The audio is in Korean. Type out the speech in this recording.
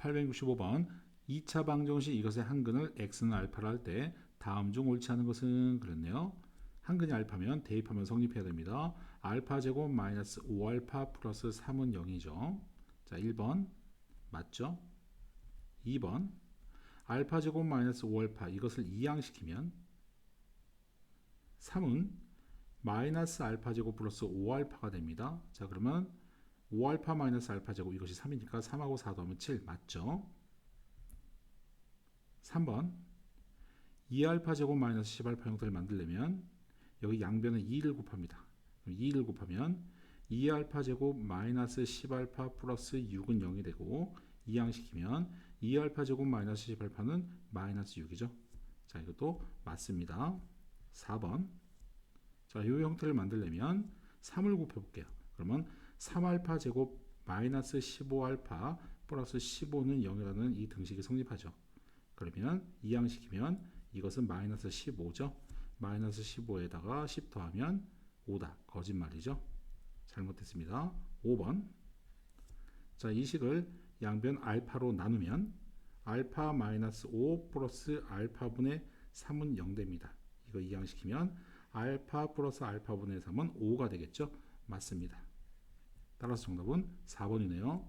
865번 2차 방정식 이것의 한근을 x는 알파로 할 때 다음 중 옳지 않은 것은 그랬네요. 한근이 알파면 대입하면 성립해야 됩니다. 알파 제곱 마이너스 5알파 플러스 3은 0이죠. 자, 1번 맞죠? 2번 알파 제곱 마이너스 5알파 이것을 이항시키면 3은 마이너스 알파 제곱 플러스 5알파가 됩니다. 자, 그러면 5알파 마이너스 알파 제곱 이것이 3이니까 3하고 4 더하면 7 맞죠? 3번 2알파 제곱 마이너스 10알파 형태를 만들려면 여기 양변에 2를 곱합니다. 2를 곱하면 2알파 제곱 마이너스 10알파 플러스 6은 0이 되고 이항시키면 2알파 제곱 마이너스 10알파는 마이너스 6이죠. 자 이것도 맞습니다. 4번 자, 이 형태를 만들려면 3을 곱해볼게요. 그러면 3알파 제곱 마이너스 15알파 플러스 15는 0이라는 이 등식이 성립하죠. 그러면 이항시키면 이것은 마이너스 15죠. 마이너스 15에다가 10 더하면 5다. 거짓말이죠. 잘못됐습니다. 5번 자, 이 식을 양변 알파로 나누면 알파 마이너스 5 플러스 알파분의 3은 0 됩니다. 이거 이항시키면 알파 플러스 알파분의 3은 5가 되겠죠? 맞습니다. 따라서 정답은 4번이네요.